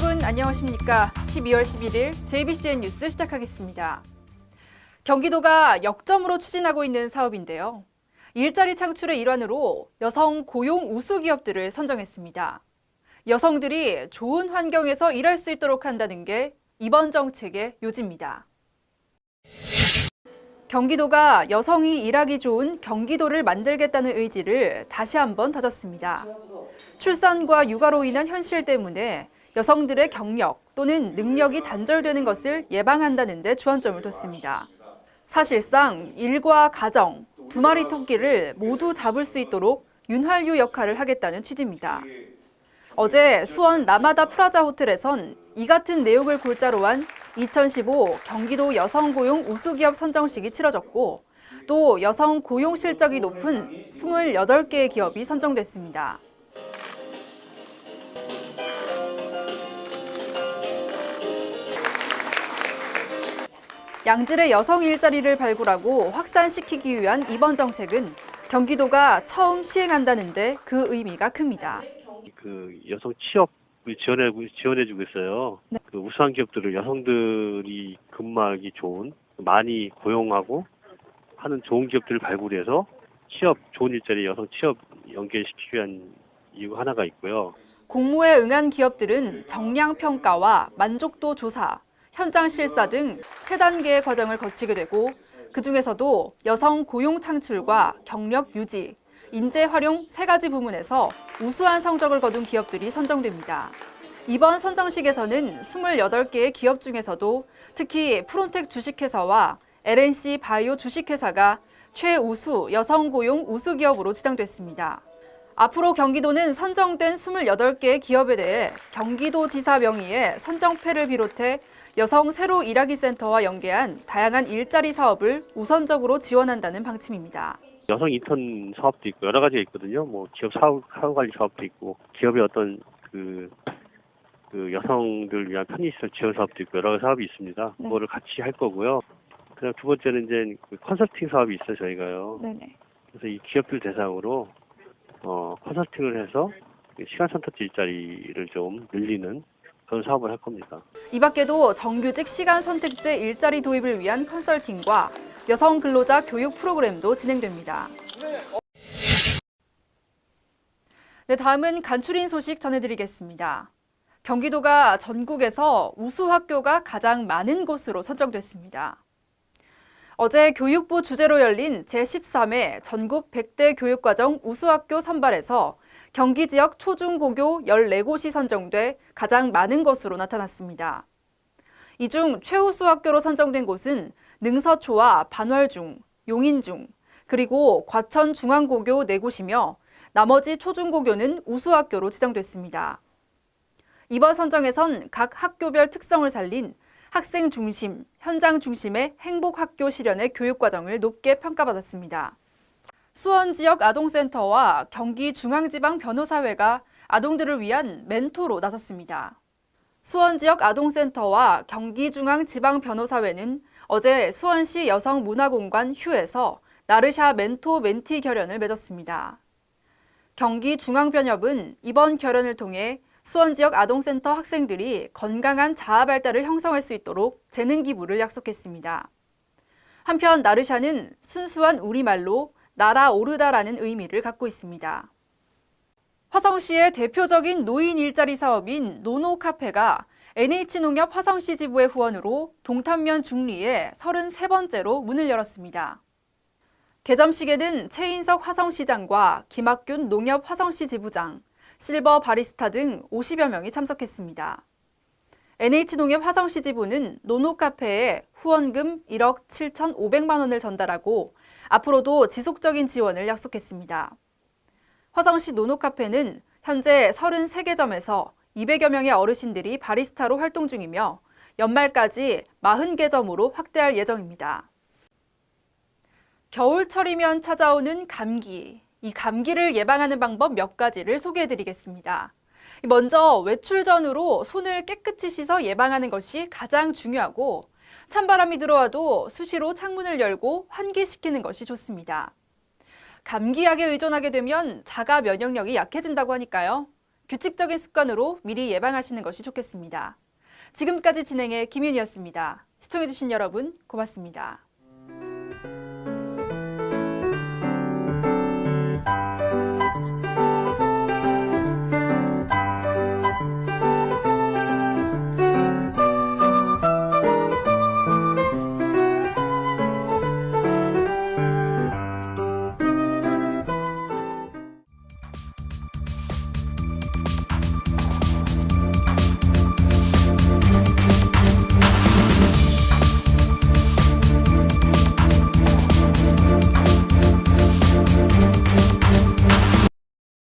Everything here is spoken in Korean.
여러분 안녕하십니까? 12월 11일 JBCN 뉴스 시작하겠습니다. 경기도가 역점으로 추진하고 있는 사업인데요. 일자리 창출의 일환으로 여성 고용 우수 기업들을 선정했습니다. 여성들이 좋은 환경에서 일할 수 있도록 한다는 게 이번 정책의 요지입니다. 경기도가 여성이 일하기 좋은 경기도를 만들겠다는 의지를 다시 한번 다졌습니다. 출산과 육아로 인한 현실 때문에 여성들의 경력 또는 능력이 단절되는 것을 예방한다는 데 주안점을 뒀습니다. 사실상 일과 가정, 두 마리 토끼를 모두 잡을 수 있도록 윤활유 역할을 하겠다는 취지입니다. 어제 수원 라마다 프라자 호텔에선 이 같은 내용을 골자로 한 2015 경기도 여성 고용 우수기업 선정식이 치러졌고 또 여성 고용 실적이 높은 28개의 기업이 선정됐습니다. 양질의 여성 일자리를 발굴하고 확산시키기 위한 이번 정책은 경기도가 처음 시행한다는데 그 의미가 큽니다. 그 여성 취업을 지원해 지원해주고 있어요. 그 우수한 기업들을 여성들이 근무하기 좋은 많이 고용하고 하는 좋은 기업들을 발굴해서 취업 좋은 일자리 여성 취업 연계시키기 위한 이유 하나가 있고요. 공모에 응한 기업들은 정량 평가와 만족도 조사, 현장 실사 등 세 단계의 과정을 거치게 되고 그 중에서도 여성 고용 창출과 경력 유지, 인재 활용 세 가지 부문에서 우수한 성적을 거둔 기업들이 선정됩니다. 이번 선정식에서는 28개의 기업 중에서도 특히 프론텍 주식회사와 LNC 바이오 주식회사가 최우수 여성 고용 우수 기업으로 지정됐습니다. 앞으로 경기도는 선정된 28개의 기업에 대해 경기도 지사 명의의 선정패를 비롯해 여성 새로 일하기 센터와 연계한 다양한 일자리 사업을 우선적으로 지원한다는 방침입니다. 여성 인턴 사업도 있고 여러 가지가 있거든요. 뭐 기업 사후 사후 관리 사업도 있고 기업의 어떤 그, 그 여성들 위한 편의시설 지원 사업도 있고 여러 가지 사업이 있습니다. 네. 그거를 같이 할 거고요. 그다음 두 번째는 이제 그 컨설팅 사업이 있어요 저희가요. 네네. 그래서 이 기업들 대상으로 어 컨설팅을 해서 시간 선택지 일자리를 좀 늘리는 그런 사업을 할 겁니다. 이 밖에도 정규직 시간 선택제 일자리 도입을 위한 컨설팅과 여성 근로자 교육 프로그램도 진행됩니다. 네, 다음은 간추린 소식 전해드리겠습니다. 경기도가 전국에서 우수 학교가 가장 많은 곳으로 선정됐습니다. 어제 교육부 주재로 열린 제13회 전국 100대 교육과정 우수학교 선발에서 경기 지역 초중고교 14곳이 선정돼 가장 많은 것으로 나타났습니다. 이 중 최우수 학교로 선정된 곳은 능서초와 반월중, 용인중, 그리고 과천 중앙고교 4곳이며 나머지 초중고교는 우수 학교로 지정됐습니다. 이번 선정에선 각 학교별 특성을 살린 학생 중심, 현장 중심의 행복 학교 실현의 교육 과정을 높게 평가받았습니다. 수원 지역 아동센터와 경기 중앙지방 변호사회가 아동들을 위한 멘토로 나섰습니다. 수원 지역 아동센터와 경기 중앙지방 변호사회는 어제 수원시 여성문화공간 휴에서 나르샤 멘토 멘티 결연을 맺었습니다. 경기 중앙변협은 이번 결연을 통해 수원 지역 아동센터 학생들이 건강한 자아 발달을 형성할 수 있도록 재능 기부를 약속했습니다. 한편 나르샤는 순수한 우리말로 날아오르다라는 의미를 갖고 있습니다. 화성시의 대표적인 노인 일자리 사업인 노노 카페가 NH농협 화성시 지부의 후원으로 동탄면 중리에 33번째로 문을 열었습니다. 개점식에는 최인석 화성시장과 김학균 농협 화성시 지부장, 실버 바리스타 등 50여 명이 참석했습니다. NH농협 화성시 지부는 노노 카페에 후원금 1억 7,500만 원을 전달하고 앞으로도 지속적인 지원을 약속했습니다. 화성시 노노카페는 현재 33개 점에서 200여 명의 어르신들이 바리스타로 활동 중이며 연말까지 40개 점으로 확대할 예정입니다. 겨울철이면 찾아오는 감기. 이 감기를 예방하는 방법 몇 가지를 소개해 드리겠습니다. 먼저 외출 전후로 손을 깨끗이 씻어 예방하는 것이 가장 중요하고 찬바람이 들어와도 수시로 창문을 열고 환기시키는 것이 좋습니다. 감기약에 의존하게 되면 자가 면역력이 약해진다고 하니까요. 규칙적인 습관으로 미리 예방하시는 것이 좋겠습니다. 지금까지 진행해 김윤이었습니다. 시청해주신 여러분 고맙습니다.